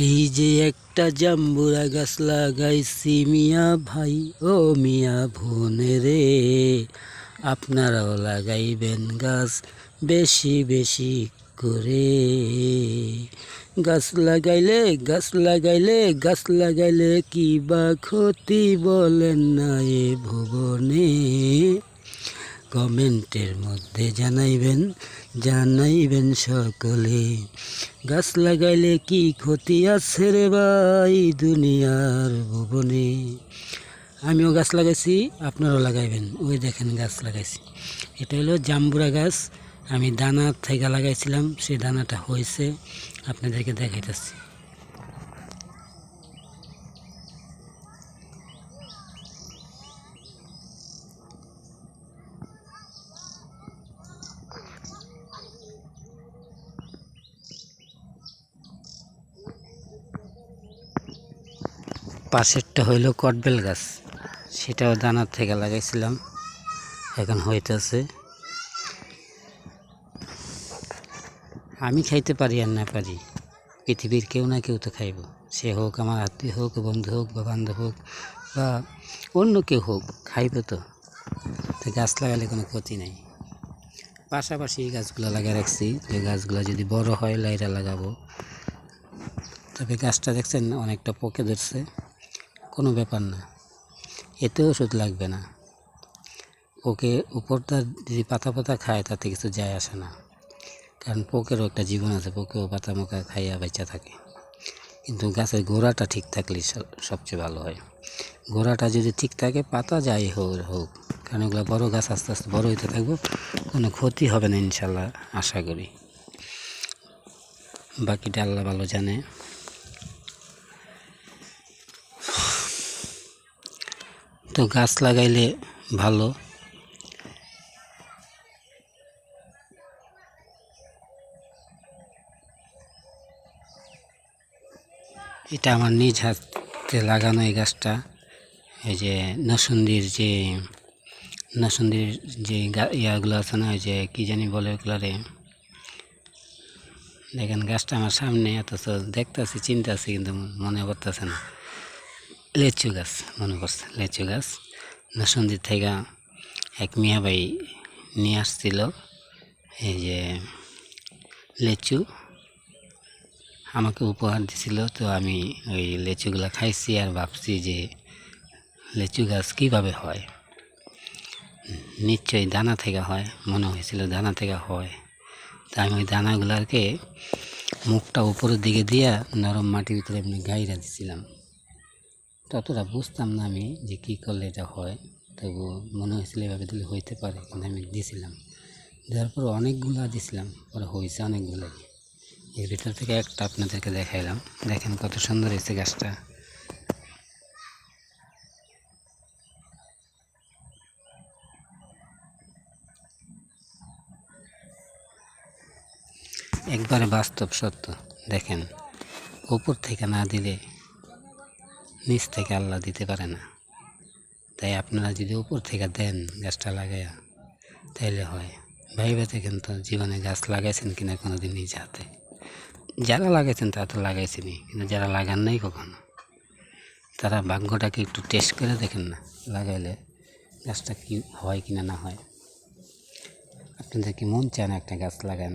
এই যে একটা জাম্বুরা গাছ লাগাইছি মিয়া ভাই, ও মিয়া বোনে রে। আপনারাও লাগাইবেন গাছ বেশি বেশি করে। গাছ লাগাইলে গাছ লাগাইলে গাছ লাগাইলে কি বা ক্ষতি বলেন না এ ভুবনে। কমেন্টের মধ্যে জানাইবেন জানাইবেন সকলে। গাছ লাগাইলে কি ক্ষতি আছে রে ভাই দুনিয়ার ভুবনে? আমিও গাছ লাগাইছি, আপনারাও লাগাইবেন। ওই দেখেন গাছ লাগাইছি। এটা হলো জাম্বুরা গাছ। আমি দানা থেকে লাগাইছিলাম, সেই দানাটা হয়েছে। আপনাদেরকে দেখাইতেছি। পাশেরটা হইল কটবেল গাছ। সেটাও দানার থেকে লাগাইছিলাম। এখন হইতেছে। আমি খাইতে পারি আর না পারি, পৃথিবীর কেউ না কেউ তো খাইব। সে হোক আমার আত্মীয় হোক, বন্ধু হোক বা বান্ধব হোক বা অন্য কেউ হোক, খাইব তো। গাছ লাগালে কোনো ক্ষতি নেই। পাশাপাশি এই গাছগুলো লাগিয়ে রাখছি। যে গাছগুলো যদি বড় হয়, লাইরা লাগাবো। তবে গাছটা দেখছেন, অনেকটা পোকে ধরছে। ব্যাপার না, এতে ওষুধ লাগবে না। পোকে উপরটা যদি পাতা পাতা খায়, তাতে কিছু যায় আসে না। কারণ পোকেরও একটা জীবন আছে, পোকেও পাতা মোকা খাইয়া বেঁচে থাকে। কিন্তু গাছের গোড়াটা ঠিক থাকলে সবচেয়ে ভালো হয়। গোড়াটা যদি ঠিক থাকে, পাতা যাই হোক হোক। কারণ ওগুলো বড়ো গাছ আস্তে আস্তে বড় হইতে থাকব, কোনো ক্ষতি হবে না ইনশাল্লাহ, আশা করি। বাকিটা আল্লাহ ভালো জানে। তো গাছ লাগাইলে ভালো। এটা আমার নিজ হাতে লাগানো এই গাছটা। এই যে নসুন্দির যে নসুন্দির যে ইয়াগুলো আছে না, ওই যে কী জানি বলে ওগুলারে। দেখেন গাছটা আমার সামনে, অথচ দেখতেছি, চিন্তাছি, কিন্তু মনে করতেছে না। লেচু গাছ, মনে করছে, লেচু গাছ। নসন্দির থেকে এক মিয়া ভাই নিয়ে আসছিল, এই যে লেচু। আমাকে উপহার দিছিল, তো আমি ওই লেচুগুলো খাইছি আর ভাবছি যে লেচু গাছ কীভাবে হয়? নিশ্চয়ই দানা থেকে হয়, মনে হয়েছিল দানা থেকে হয়। তা আমি ওই দানাগুলোকে মুখটা উপরের দিকে দিয়া নরম মাটির ভিতরে এমনি গাইরা দিছিলাম। ততটা বুঝতাম না আমি যে কী করলে এটা হয়। তবু মনে হয়েছিল এভাবে দিলে হইতে পারে কিন্তু আমি দিছিলাম। দেওয়ার পর অনেকগুলো দিছিলাম, পরে হয়েছে অনেকগুলোই এর ভিতর থেকে একটা আপনাদেরকে দেখাইলাম। দেখেন কত সুন্দর হয়েছে গাছটা। একবারে বাস্তব সত্য, দেখেন। উপর থেকে না দিলে নিচ থেকে আল্লাহ দিতে পারে না। তাই আপনারা যদি উপর থেকে দেন গাছটা লাগাইয়া, তাইলে হয়। ভাইবে দেখেন তো জীবনে গাছ লাগাইছেন কিনা কোনো দিন নিজ হাতে। যারা লাগাইছেন তারা তো লাগাইছেনই, কিন্তু যারা লাগান নাই কখনো? তারা ভাগ্যটাকে একটু টেস্ট করে দেখেন না, লাগাইলে গাছটা কি হয় কিনা না হয়। আপনাদের কি মন চায় না একটা গাছ লাগান?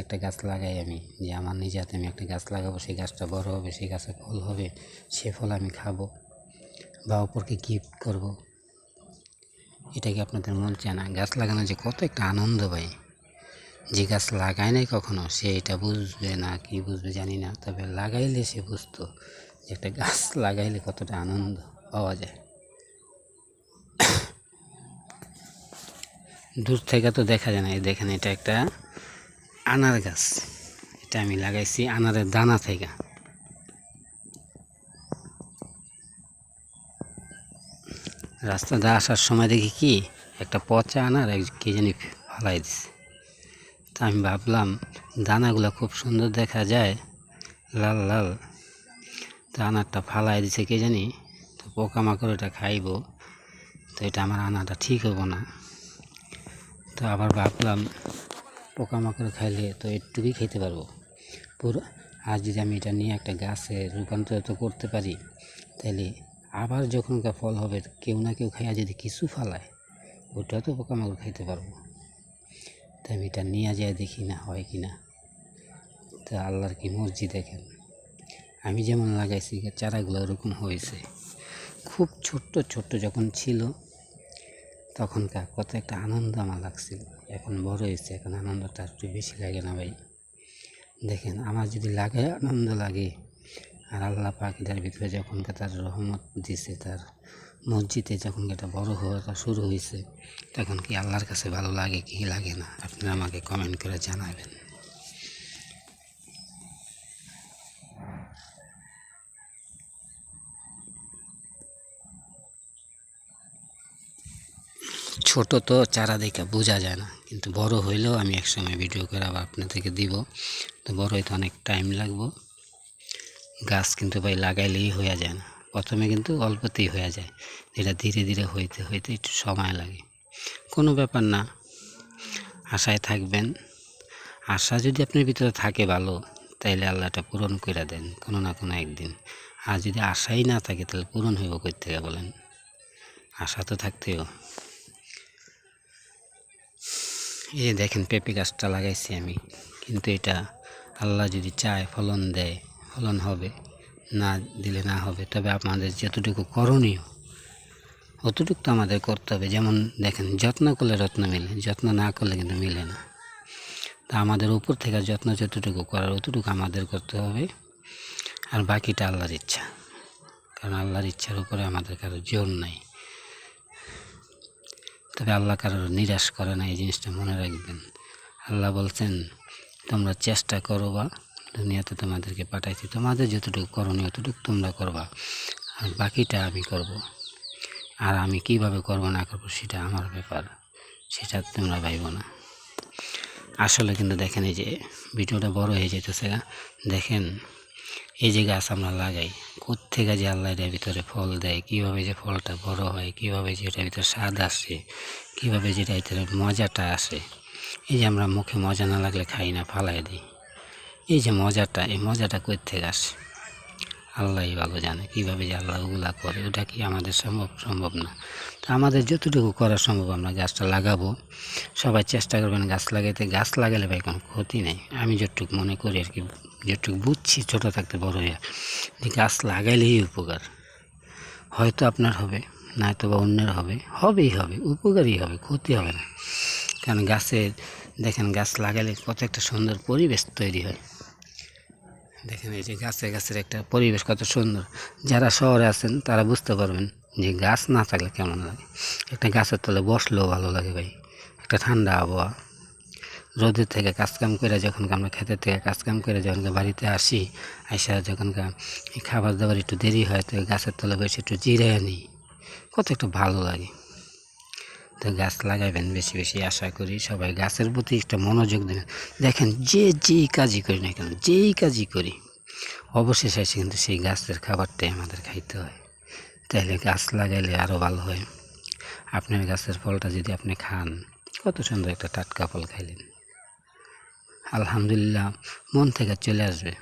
একটা গাছ লাগাই আমি, যে আমার নিজে হাতে আমি একটা গাছ লাগাবো, সেই গাছটা বড় হবে, সেই গাছে ফল হবে, সে ফল আমি খাব বা অপরকে গিফট করব। এটা কি আপনাদের মন চায় না। গাছ লাগানো যে কত একটা আনন্দ ভাই। যে গাছ লাগায় নাই কখনো, সে এটা বুঝবে না, কি বুঝবে জানি না। তবে লাগাইলে সে বুঝতো যে একটা গাছ লাগাইলে কতটা আনন্দ পাওয়া যায়। দূর থেকে তো দেখা যায় না। দেখেন, এটা একটা আনার গাছ। এটা আমি লাগাইছি আনারের দানা থেকে। রাস্তা দিয়ে আসার সময় দেখি কি, একটা পচা আনার এক কে জানি ফালাই দিছে। তা আমি ভাবলাম, দানাগুলো খুব সুন্দর দেখা যায়, লাল লাল। তো আনারটা ফালাই দিছে কে জানি, তো পোকামাকড় এটা খাইব। তো এটা আমার আনাটা ঠিক হব না। তো আবার ভাবলাম পোকামাকড় খাইলে তো একটুকুই খেতে পারব। পুরো, আর যদি আমি এটা নিয়ে একটা গাছে রূপান্তরিত করতে পারি তাহলে আবার যখন ফল হবে, কেউ না কেউ খাইয়া যদি কিছু ফালায়, ওটা তো পোকামাকড় খাইতে পারব। তাই আমি এটা নিয়ে যায় দেখি না হয় কি না। তো আল্লাহর কি মর্জি দেখেন। আমি যেমন লাগাইছি, চারাগুলো ওরকম হয়েছে। খুব ছোট্ট ছোট্ট যখন ছিল, তখনকার কত একটা আনন্দ আমার লাগছিল। এখন বড় হয়েছে, এখন আনন্দটা একটু বেশি লাগে না ভাই। দেখেন, আমার যদি লাগে, আনন্দ লাগে। আর আল্লাহ এটার ভিতরে যখন তার রহমত দিছে, তার মসজিদে যখন এটা বড় হওয়াটা শুরু হয়েছে, তখন কি আল্লাহর কাছে ভালো লাগে, কি লাগে না? আপনারা আমাকে কমেন্ট করে জানাবেন। ছোট তো চারা দেখে বোঝা যায় না। কিন্তু বড় হইলেও আমি একসময় ভিডিও করে আবার আপনাদেরকে দিব। তো বড় হইতে অনেক টাইম লাগবো। গাছ কিন্তু ভাই লাগাইলেই হয়ে যায় না। প্রথমে কিন্তু অল্পতেই হয়ে যায়। এটা ধীরে ধীরে হইতে হইতে একটু সময় লাগে। কোনো ব্যাপার না। আশায় থাকবেন। আশা যদি আপনার ভিতরে থাকে ভালো, তাইলে আল্লাহটা পূরণ করে দেন, কোনো না কোনো একদিন। আর যদি আশাই না থাকে, তাহলে পূরণ হইব করতে বলেন? আশা তো থাকতেও। এই যে দেখেন পেঁপে গাছটা লাগাইছি আমি, কিন্তু এটা আল্লাহ যদি চায় ফলন দেয়, ফলন হবে, না দিলে না হবে। তবে আমাদের যতটুকু করণীয়, অতটুকু তো আমাদের করতে হবে। যেমন দেখেন, যত্ন করলে রত্ন মেলে, যত্ন না করলে কিন্তু মেলে না। তা আমাদের উপর থেকে যত্ন যতটুকু করার, অতটুকু আমাদের করতে হবে। আর বাকিটা আল্লাহর ইচ্ছা, কারণ আল্লাহর ইচ্ছার উপরে আমাদের কারও জোর নাই। তবে আল্লাহ কারোর নিরাশ করে না, এই জিনিসটা মনে রাখবেন। আল্লাহ বলছেন, তোমরা চেষ্টা করো বা দুনিয়াতে তোমাদেরকে পাঠাইছি। তোমাদের যতটুকু করণীয় অতটুকু তোমরা করবা। আর বাকিটা আমি করব। আর আমি কীভাবে করব না করব সেটা আমার ব্যাপার। সেটা তোমরা ভাইব না। আসলে কিন্তু দেখেন এই যে, ভিডিওটা বড় হয়ে যেতেছে দেখেন এই যে গাছ আমরা লাগাই কোথেকে যে আল্লাহ এটার ভিতরে ফল দেয়, কীভাবে যে ফলটা বড় হয়, কীভাবে যে এটার ভিতরে স্বাদ আসে, কীভাবে যেটা ভিতরে মজাটা আসে, এই যে আমরা মুখে মজা না লাগলে খাই না, ফালাই দিই। এই যে মজাটা, এই মজাটা কোথেকে আসে? আল্লাহই ভালো জানে, কীভাবে যে আল্লাহ ওগুলা করে, ওটা কি আমাদের সম্ভব? সম্ভব না। তো আমাদের যতটুকু করা সম্ভব আমরা গাছটা লাগাবো। সবাই চেষ্টা করবেন গাছ লাগাইতে। গাছ লাগালে ভাই কোনো ক্ষতি নেই। আমি যতটুকু মনে করি আর কি যেটুকু বুঝছি ছোটো থাকতে বড় হয়ে যে গাছ লাগাইলেই উপকার। হয়তো আপনার হবে নয়তো বা অন্যের হবে, হবেই হবে, উপকারই হবে, ক্ষতি হবে না। কারণ গাছের, দেখেন গাছ লাগালে কত একটা সুন্দর পরিবেশ তৈরি হয়। দেখেন এই যে গাছে গাছের একটা পরিবেশ কত সুন্দর। যারা শহরে আছেন, তারা বুঝতে পারবেন যে গাছ না থাকলে কেমন লাগে। একটা গাছের তলে বসলেও ভালো লাগে ভাই। একটা ঠান্ডা আবহাওয়া। রোদের থেকে কাজকাম করে যখন আমরা খেতের থেকে কাজকাম করে যখন বাড়িতে আসি, আইসা যখন খাবার দাবার একটু দেরি হয়, তো গাছের তলে বসে একটু জিরে আনি কত একটু ভালো লাগে। তো গাছ লাগাইবেন বেশি বেশি আশা করি সবাই গাছের প্রতি একটা মনোযোগ দেবেন। দেখেন যে, যেই কাজই করি না কেন, যেই কাজই করি, অবশেষে এসে কিন্তু সেই গাছের খাবারটাই আমাদের খাইতে হয়। তাহলে গাছ লাগাইলে আরও ভালো হয়। আপনার গাছের ফলটা যদি আপনি খান, কত সুন্দর একটা টাটকা ফল খাইলেন। আলহামদুলিল্লাহ, মন থেকে চলে আসবে।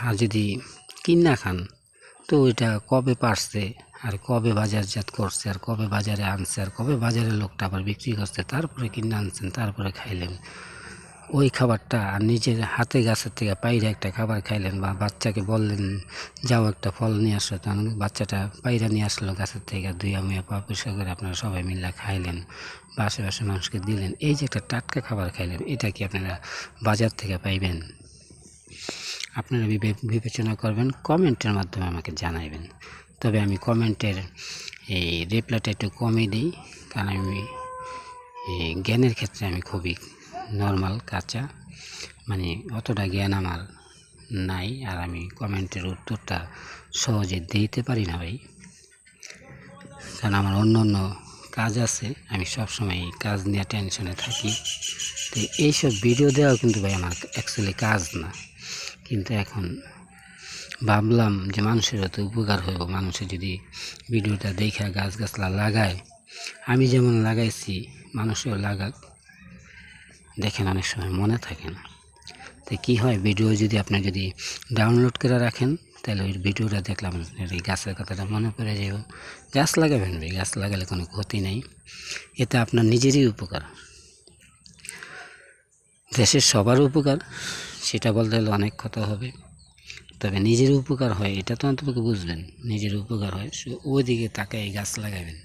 আর যদি কিনা খান, তো ওইটা কবে পারছে আর কবে বাজারজাত করছে, আর কবে বাজারে আনছে, আর কবে বাজারে লোকটা আবার বিক্রি করছে, তারপরে কিনে আনছেন, তারপরে খাইলেন। ওই খাবারটা আর নিজের হাতে গাছের থেকে পাইরে একটা খাবার খাইলেন বা বাচ্চাকে বললেন, যাও একটা ফল নিয়ে আসলো তখন বাচ্চাটা পাইরা নিয়ে আসলো গাছের থেকে, দুই মুয়া পা পরিষ্কার করে আপনারা সবাই মিলে খাইলেন, বা আশেপাশে মানুষকে দিলেন। এই যে একটা টাটকা খাবার খাইলেন, এটা কি আপনারা বাজার থেকে পাইবেন? আপনারা বিবেচনা করবেন, কমেন্টের মাধ্যমে আমাকে জানাইবেন। তবে আমি কমেন্টের এই রিপ্লাইটা একটু কমই দিই, কারণ আমি জ্ঞানের ক্ষেত্রে আমি খুবই নর্মাল কাঁচা। মানে অতটা জ্ঞান আমার নাই, আর আমি কমেন্টের উত্তরটা সহজে দিতে পারি না ভাই। কারণ আমার অন্য অন্য কাজ আছে, আমি সবসময় কাজ নিয়ে টেনশনে থাকি। তো এইসব ভিডিও দেওয়াও কিন্তু ভাই আমার অ্যাকচুয়ালি কাজ না। কিন্তু এখন ভাবলাম যে মানুষের হয়তো উপকার হইব মানুষের যদি ভিডিওটা দেখে গাছ গাছলা লাগায়। আমি যেমন লাগাইছি, মানুষও লাগাক। দেখেন অনেক সময় মনে থাকে না। তো কী হয়, ভিডিও যদি আপনি যদি ডাউনলোড করে রাখেন, তাহলে ওই ভিডিওটা দেখলাম এই গাছের কথাটা মনে পড়ে যাবে গাছ লাগাবেন ভাই গাছ লাগালে কোনো ক্ষতি নেই। এতে আপনার নিজেরই উপকার। দেশের সবার উপকার, সেটা বলতে হলে অনেক কথা হবে। তবে নিজের উপকার হয়, এটা তো অন্তত বুঝবেন। নিজের উপকার হয় ওই দিকে তাকে এই গাছ লাগাবেন।